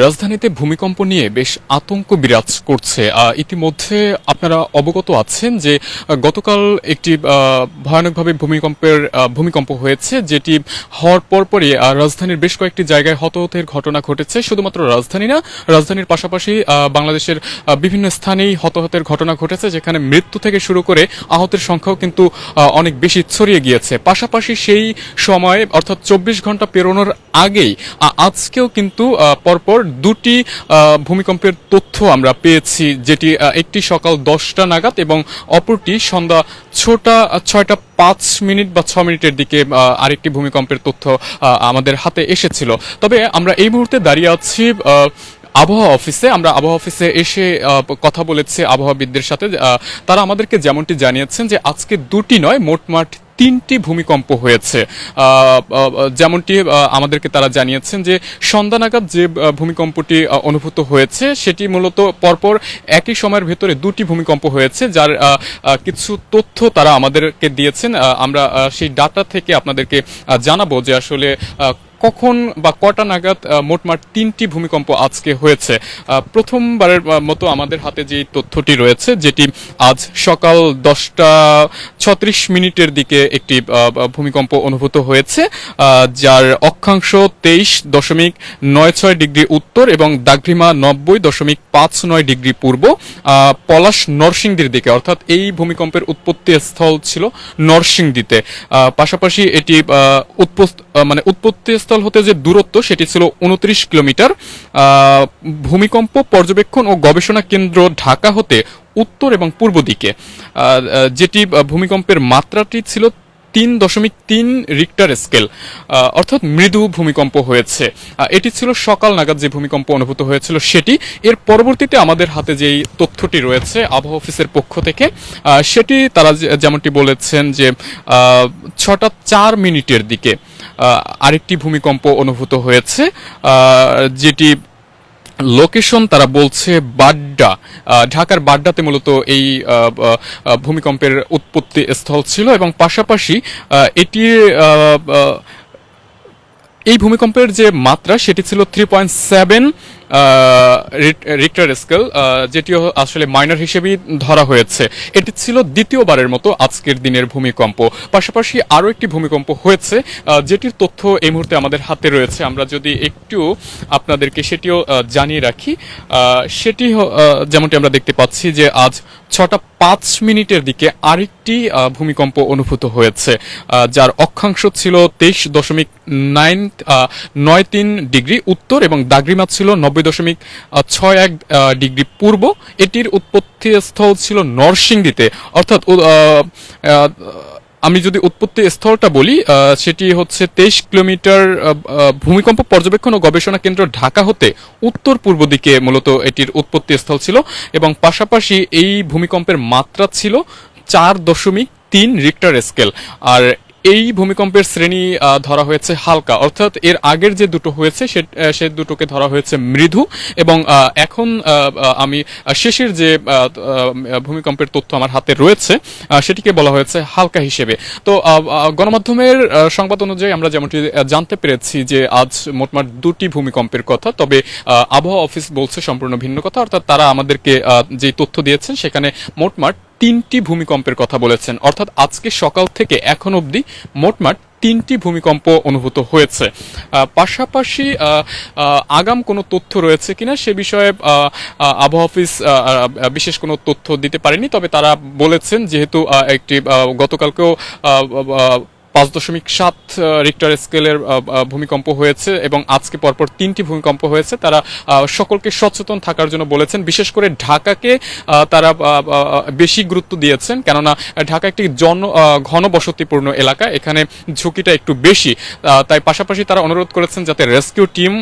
রাজধানীতে ভূমিকম্প নিয়ে বেশ আতঙ্ক বিরাজ করছে। ইতিমধ্যে আপনারা অবগত আছেন যে গতকাল একটি ভয়ানকভাবে ভূমিকম্পের ভূমিকম্প হয়েছে, যেটি হওয়ার পরপরই রাজধানীর বেশ কয়েকটি জায়গায় হতাহতের ঘটনা ঘটেছে। শুধুমাত্র রাজধানী না, রাজধানীর পাশাপাশি বাংলাদেশের বিভিন্ন স্থানেই হতাহতের ঘটনা ঘটেছে, যেখানে মৃত্যু থেকে শুরু করে আহতের সংখ্যাও কিন্তু অনেক বেশি ছড়িয়ে গিয়েছে। পাশাপাশি সেই সময়, অর্থাৎ চব্বিশ ঘণ্টা পেরোনোর আগেই আজকেও কিন্তু পরপর দুটি ভূমিকম্পের তথ্য আমরা পেয়েছি, যেটি একটি সকাল দশটা নাগাদ এবং অপরটি সন্ধ্যা ছটা, ছয়টা পাঁচ মিনিট বা ছ মিনিটের দিকে আরেকটি ভূমিকম্পের তথ্য আমাদের হাতে এসেছিল। তবে আমরা এই মুহূর্তে দাঁড়িয়ে আছি আবহাওয়া অফিসে। আমরা আবহাওয়া অফিসে এসে কথা বলেছি আবহাওয়াবিদদের সাথে। তারা আমাদেরকে যেমনটি জানিয়েছেন যে আজকে দুটি নয় মোটমাট তিনটি ভূমিকম্প হয়েছে। যেমনটি আমাদেরকে তারা জানিয়েছেন যে সন্ধ্যা নাগাদ যে ভূমিকম্পটি অনুভূত হয়েছে, সেটি মূলত পরপর একই সময়ের ভেতরে দুটি ভূমিকম্প হয়েছে, যার কিছু তথ্য তারা আমাদেরকে দিয়েছেন। আমরা সেই ডাটা থেকে আপনাদেরকে জানাব যে আসলে কখন বা কটা নাগাদ মোটমাট তিনটি ভূমিকম্প আজকে হয়েছে? প্রথমবারের মতো আমাদের হাতে যে তথ্যটি রয়েছে যেটি আজ সকাল দশটা ছত্রিশ মিনিটের দিকে একটি ভূমিকম্প অনুভূত হয়েছে যার অক্ষাংশ তেইশ দশমিক নয় ছয় ডিগ্রি উত্তর এবং দাগ্রিমা নব্বই দশমিক পাঁচ নয় ডিগ্রি পূর্ব। পলাশ নরসিংদীর দিকে অর্থাৎ এই ভূমিকম্পের উৎপত্তি স্থল ছিল নরসিংদীতে। পাশাপাশি এটি আহ, মানে উৎপত্তি স্থল হতে যে দূরত্ব, সেটি ছিল উনত্রিশ কিলোমিটার। ভূমিকম্প, পর্যবেক্ষণ ও গবেষণা কেন্দ্র ঢাকা হতে উত্তর এবং পূর্ব দিকে। যেটি ভূমিকম্পের মাত্রাটি ছিল তিন দশমিক তিন রিক্টার স্কেল অর্থাৎ মৃদু ভূমিকম্প হয়েছে। এটি ছিল সকাল নাগাদ যে ভূমিকম্প অনুভূত হয়েছিল, সেটি এর পরবর্তীতে আমাদের হাতে যেই তথ্যটি রয়েছে আবহাওয়া অফিসের পক্ষ থেকে সেটি তারা যেমনটি বলেছেন যে ছটা চার মিনিটের দিকে। আরেকটি ভূমিকম্প অনুভূত হয়েছে যেটি লোকেশন তারা বলছে বাড্ডা ঢাকার বাড্ডাতে মূলত এই ভূমিকম্পের উৎপত্তি স্থল ছিল এবং পাশাপাশি এটি এই ভূমিকম্পের যে মাত্রা সেটি ছিল three point seven Richter scale যেটিও আসলে মাইনার হিসেবেই ধরা হয়েছে। এটি ছিল দ্বিতীয়বারের মতো আজকের দিনের ভূমিকম্প। পাশাপাশি আরও একটি ভূমিকম্প হয়েছে যেটির তথ্য এই মুহূর্তে আমাদের হাতে রয়েছে। আমরা যদি একটু আপনাদেরকে সেটিও জানিয়ে রাখি সেটি যেমনটি আমরা দেখতে পাচ্ছি যে আজ ছটা পাঁচ মিনিটের দিকে আরেকটি ভূমিকম্প অনুভূত হয়েছে যার অক্ষাংশ ছিল তেইশ দশমিক নাইন নয় তিন ডিগ্রি উত্তর এবং দাগ্রিমা ছিল নব্বই দশমিক ছয় এক ডিগ্রি পূর্ব। এটির উৎপত্তি স্থল ছিল নরসিংদীতে। অর্থাৎ আমি যদি উৎপত্তি স্থলটা বলি সেটি হচ্ছে তেইশ কিলোমিটার ভূমিকম্প পর্যবেক্ষণ ও গবেষণা কেন্দ্র ঢাকা হতে উত্তর পূর্ব দিকে মূলত এটির উৎপত্তি স্থল ছিল এবং পাশাপাশি এই ভূমিকম্পের মাত্রা ছিল চার দশমিক তিন রিক্টার স্কেল আর এই ভূমিকম্পের শ্রেণি ধরা হয়েছে হালকা। অর্থাৎ এর আগের যে দুটো হয়েছে, সে দুটোকে ধরা হয়েছে মৃদু এবং এখন আমি শেষের যে ভূমিকম্পের তথ্য আমার হাতে রয়েছে সেটিকে বলা হয়েছে হালকা হিসেবে। তো গণমাধ্যমের সংবাদ অনুযায়ী আমরা যেমনটি জানতে পেরেছি যে আজ মোটমাট দুটি ভূমিকম্পের কথা, তবে আবহাওয়া অফিস বলছে সম্পূর্ণ ভিন্ন কথা, অর্থাৎ তারা আমাদেরকে যে তথ্য দিয়েছেন, সেখানে মোটমাট তিনটি ভূমিকম্পের কথা বলেছেন। অর্থাৎ আজকে সকাল থেকে এখন অবধি মোটমাট তিনটি ভূমিকম্প অনুভূত হয়েছে। পাশাপাশি আগাম কোনো তথ্য রয়েছে কিনা সে বিষয়ে আবহাওয়া অফিস বিশেষ কোনো তথ্য দিতে পারেনি, তবে তারা বলেছেন যেহেতু একটি গতকালকেও পাঁচ দশমিক সাত রিক্টার স্কেলের ভূমিকম্প হয়েছে এবং আজকে পরপর তিনটি ভূমিকম্প হয়েছে। তারা সকলকে সচেতন থাকার জন্য বলেছেন বিশেষ করে ঢাকাকে তারা বেশি গুরুত্ব দিয়েছেন। কেননা ঢাকা একটি জন আহ, ঘনবসতিপূর্ণ এলাকা এখানে ঝুঁকিটা একটু বেশি। তাই পাশাপাশি তারা অনুরোধ করেছেন যাতে রেস্কিউ টিম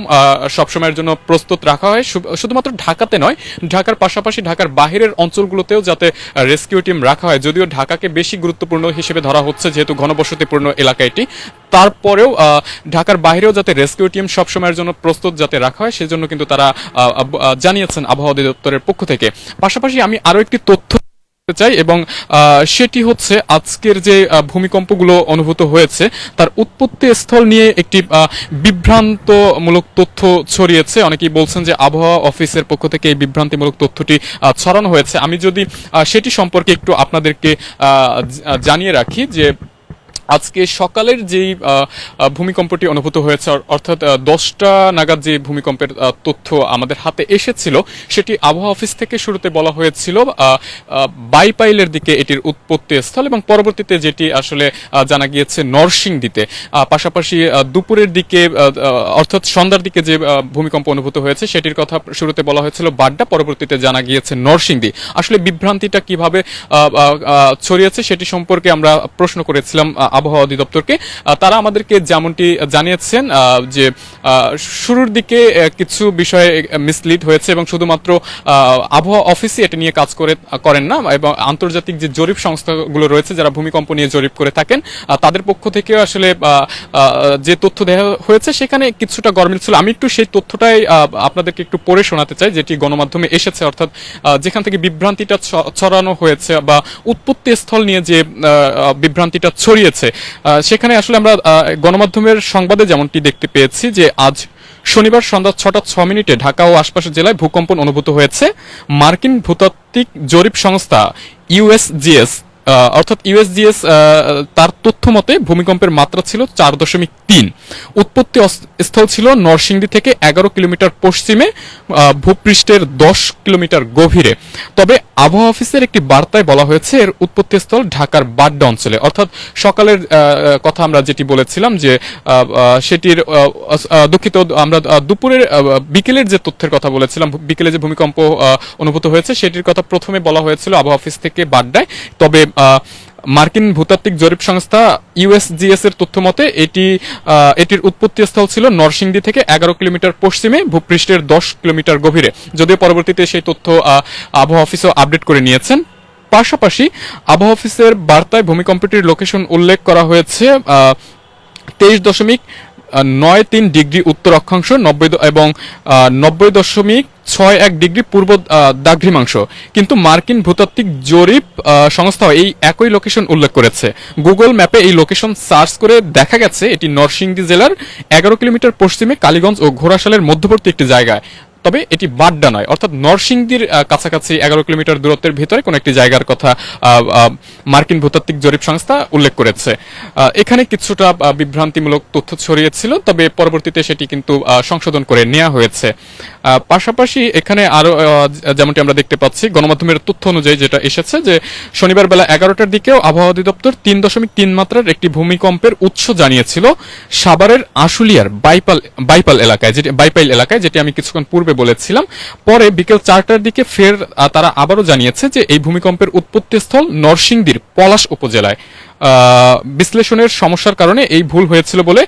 সবসময়ের জন্য প্রস্তুত রাখা হয়। শুধুমাত্র ঢাকাতে নয় ঢাকার পাশাপাশি ঢাকার বাহিরের অঞ্চলগুলোতেও যাতে রেস্কিউ টিম রাখা হয়। যদিও ঢাকাকে বেশি গুরুত্বপূর্ণ হিসেবে ধরা হচ্ছে যেহেতু ঘনবসতিপূর্ণ এলাকা এটি। তারপরেও ঢাকার বাইরেও যাতে রেস্কিউ টিম সবসময়ের জন্য প্রস্তুত যাতে রাখা হয়, সেজন্য কিন্তু তারা জানিয়েছেন আবহাওয়া অধিদপ্তরের পক্ষ থেকে। পাশাপাশি আমি আরও একটি তথ্য চাই এবং সেটি হচ্ছে আজকের যে ভূমিকম্পগুলো অনুভূত হয়েছে, তার উৎপত্তি স্থল নিয়ে একটি বিভ্রান্তমূলক তথ্য ছড়িয়েছে। অনেকেই বলছেন যে আবহাওয়া অফিসের পক্ষ থেকে এই বিভ্রান্তিমূলক তথ্যটি ছড়ানো হয়েছে। আমি যদি সেটি সম্পর্কে একটু আপনাদেরকে জানিয়ে রাখি যে আজকে সকালের আহ, ভূমিকম্পটি অনুভূত হয়েছে অর্থাৎ দশটা নাগাদ যে ভূমিকম্পের তথ্য আমাদের হাতে এসেছিল সেটি আবহাওয়া অফিস থেকে শুরুতে বলা হয়েছিল বাইপাইলের দিকে এটির উৎপত্তি স্থল এবং পরবর্তীতে যেটি আসলে জানা গিয়েছে নরসিংদীতে। পাশাপাশি দুপুরের দিকে অর্থাৎ সন্ধ্যার দিকে যে ভূমিকম্প অনুভূত হয়েছে সেটির কথা শুরুতে বলা হয়েছিল বাড্ডা পরবর্তীতে জানা গিয়েছে নরসিংদী। আসলে বিভ্রান্তিটা কীভাবে ছড়িয়েছে সেটি সম্পর্কে আমরা প্রশ্ন করেছিলাম আবহাওয়া অধিদপ্তরকে। তারা আমাদেরকে যেমনটি জানিয়েছেন যে শুরুর দিকে কিছু বিষয়ে মিসলিড হয়েছে এবং শুধুমাত্র আবহাওয়া অফিসই এটা নিয়ে কাজ করে, করেন না এবং আন্তর্জাতিক যে জরিপ সংস্থাগুলো রয়েছে, যারা ভূমিকম্প নিয়ে জরিপ করে থাকেন তাদের পক্ষ থেকে আসলে যে তথ্য দেওয়া হয়েছে, সেখানে কিছুটা গরমিল ছিল। আমি একটু সেই তথ্যটাই আপনাদেরকে একটু পড়ে শোনাতে চাই, যেটি গণমাধ্যমে এসেছে, অর্থাৎ যেখান থেকে বিভ্রান্তিটা ছড়ানো হয়েছে বা উৎপত্তি স্থল নিয়ে যে বিভ্রান্তিটা ছড়িয়েছে আহ, সেখানে আসলে আমরা গণমাধ্যমের সংবাদে যেমনটি দেখতে পেয়েছি যে আজ শনিবার সন্ধ্যা ছটা ছ মিনিটে ঢাকা ও আশপাশের জেলায় ভূকম্পন অনুভূত হয়েছে। মার্কিন ভূতাত্ত্বিক জরিপ সংস্থা ইউএসজিএস অর্থাৎ ইউএসজিএস তার তথ্য মতে ভূমিকম্পের মাত্রা ছিল চার দশমিক তিন। উৎপত্তি স্থল ছিল নরসিংদী থেকে এগারো কিলোমিটার পশ্চিমে ভূপৃষ্ঠের দশ কিলোমিটার গভীরে। তবে আবহাওয়া অফিসের একটি বার্তায় বলা হয়েছে, এর উৎপত্তি স্থল ঢাকার বাড্ডা অঞ্চলে। অর্থাৎ সকালের কথা আমরা যেটি বলেছিলাম যে সেটির দুঃখিত, আমরা দুপুরের বিকেলের যে তথ্যের কথা বলেছিলাম বিকেলে যে ভূমিকম্প অনুভূত হয়েছে, সেটির কথা প্রথমে বলা হয়েছিল আবহাওয়া অফিস থেকে বাড্ডায়। তবে মার্কিন ভূতাত্ত্বিক জরিপ সংস্থা ইউএসজিএস এর তথ্য মতে এটি এটির উৎপত্তি স্থল ছিল নরসিংদী থেকে এগারো কিলোমিটার পশ্চিমে, ভূপৃষ্ঠের দশ কিলোমিটার গভীরে। যদিও পরবর্তীতে সেই তথ্য আবহাওয়া অফিসও আপডেট করে নিয়েছেন। পাশাপাশি আবহাওয়া অফিসের বার্তায় ভূমিকম্পটির লোকেশন উল্লেখ করা হয়েছে তেইশ দশমিক নয় তিন ডিগ্রি উত্তর অক্ষাংশ, নব্বই এবং নব্বই দশমিক ছয় এক ডিগ্রি পূর্ব দাগ্রিমাংশ কিন্তু মার্কিন ভূতাত্ত্বিক জরিপ সংস্থা এই একই লোকেশন উল্লেখ করেছে। গুগল ম্যাপে এই লোকেশন সার্চ করে দেখা গেছে, এটি নরসিংদী জেলার এগারো কিলোমিটার পশ্চিমে কালীগঞ্জ ও ঘোড়াশালের মধ্যবর্তী একটি জায়গায়। তবে এটি বাড্ডা নয়। অর্থাৎ নরসিংদীর কাছাকাছি এগারো কিলোমিটার দূরত্বের ভিতরে কোন একটি জায়গার কথা মার্কিন ভূতাত্ত্বিক জরিপ সংস্থা উল্লেখ করেছে। এখানে কিছুটা বিভ্রান্তিমূলক তথ্য ছড়িয়েছিল, তবে পরবর্তীতে সেটি কিন্তু সংশোধন করে নেওয়া হয়েছে। পাশাপাশি এখানে আরও যেমনটি আমরা দেখতে পাচ্ছি, গণমাধ্যমের তথ্য অনুযায়ী যেটা এসেছে যে, শনিবার বেলা এগারোটার দিকেও আবহাওয়া অধিদপ্তর তিন দশমিক তিন মাত্রার একটি ভূমিকম্পের উৎস জানিয়েছিল সাভারের আশুলিয়ার বাইপাল বাইপাল এলাকায়, যেটি, বাইপাইল এলাকায়, যেটি আমি কিছুক্ষণ পূর্বে বলেছিলাম। পরে বিকেল চারটার দিকে ফের তারা আবারও জানিয়েছে যে এই ভূমিকম্পের উৎপত্তি স্থল নরসিংদীর পলাশ উপজেলায়। বিশ্লেষণের সমস্যার কারণে এই ভুল হয়েছিল বলে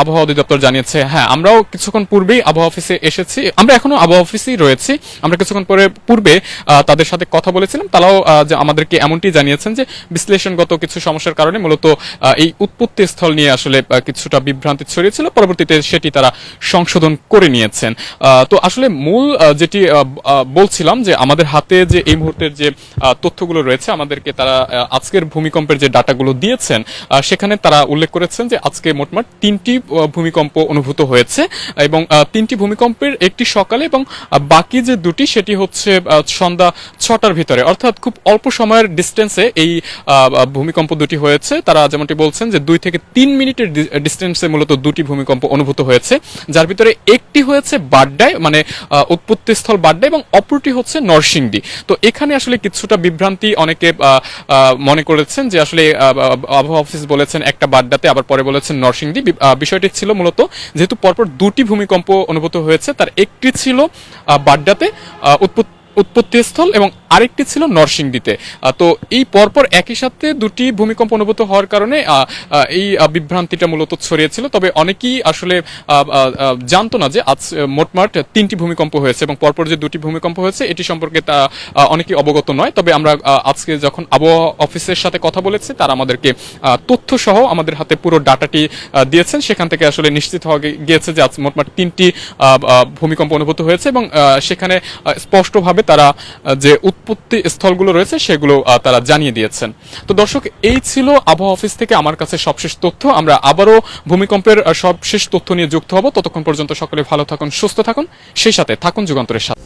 আবহাওয়া অধিদপ্তর জানিয়েছে। হ্যাঁ আমরাও কিছুক্ষণ পূর্বেই আবহাওয়া অফিসে এসেছি। আমরা এখনও আবহাওয়া অফিসেই রয়েছি। আমরা কিছুক্ষণ পরে, পূর্বে তাদের সাথে কথা বলেছিলাম। তারাও আমাদেরকে এমনটি জানিয়েছেন যে, বিশ্লেষণগত কিছু সমস্যার কারণে মূলত এই উৎপত্তি স্থল নিয়ে আসলে কিছুটা বিভ্রান্তি ছড়িয়েছিল। পরবর্তীতে সেটি তারা সংশোধন করে নিয়েছেন। তো আসলে মূল যেটি বলছিলাম যে, আমাদের হাতে যে এই মুহূর্তের যে তথ্যগুলো রয়েছে, আমাদেরকে তারা আজকের ভূমিকম্পের যে ডাটাগুলো দিয়েছেন সেখানে তারা উল্লেখ করেছেন যে আজকে মোটমাট তিনটি ভূমিকম্প অনুভূত হয়েছে এবং তিনটি ভূমিকম্পের একটি সকালে এবং বাকি যে দুটি সেটি হচ্ছে সন্ধ্যা ছটার ভিতরে। অর্থাৎ খুব অল্প সময়ের ডিস্টেন্সে এই ভূমিকম্প দুটি হয়েছে। তারা যেমনটি বলছেন যে দুই থেকে তিন মিনিটের ডিস্টেন্সে মূলত দুটি ভূমিকম্প অনুভূত হয়েছে। যার ভিতরে একটি হয়েছে বাড্ডায় মানে উৎপত্তিস্থল উৎপত্তি স্থল বাড্ডা এবং অপরটি হচ্ছে নরসিংদী। তো এখানে আসলে কিছুটা বিভ্রান্তি অনেকে মনে করেছেন যে আসলে আবহাওয়া অফিস বলেছেন একটা বাড্ডাতে, আবার পরে বলেছেন নরসিংদী। বিষয়টি ছিল মূলত যেহেতু পরপর দুটি ভূমিকম্প অনুভূত হয়েছে, তার একটি ছিল বাড্ডাতে উৎপত্তি উৎপত্তি স্থল এবং আরেকটি ছিল নরসিংদীতে। তো এই পরপর একই সাথে দুটি ভূমিকম্প অনুভূত হওয়ার কারণে এই বিভ্রান্তিটা মূলত ছড়িয়েছিল তবে অনেকেই আসলে জানতো না যে আজ মোটমাট তিনটি ভূমিকম্প হয়েছে এবং পরপর যে দুটি ভূমিকম্প হয়েছে, এটি সম্পর্কে তা অনেকেই অবগত নয়। তবে আমরা আজকে যখন আবহাওয়া অফিসের সাথে কথা বলেছি, তারা আমাদেরকে তথ্য সহ আমাদের হাতে পুরো ডাটাটি দিয়েছেন। সেখান থেকে আসলে নিশ্চিত হওয়া গিয়েছে যে আজ মোটমাট তিনটি ভূমিকম্প অনুভূত হয়েছে এবং সেখানে স্পষ্টভাবে তারা যে উৎপত্তি স্থলগুলো রয়েছে সেগুলো তারা জানিয়ে দিয়েছেন। তো দর্শক, এই ছিল আবহাওয়া অফিস থেকে আমার কাছে সবশেষ তথ্য। আমরা আবারও ভূমিকম্পের সবশেষ তথ্য নিয়ে যুক্ত হব। ততক্ষণ পর্যন্ত সকলে ভালো থাকুন, সুস্থ থাকুন। সেই সাথে থাকুন যুগান্তরের সাথে।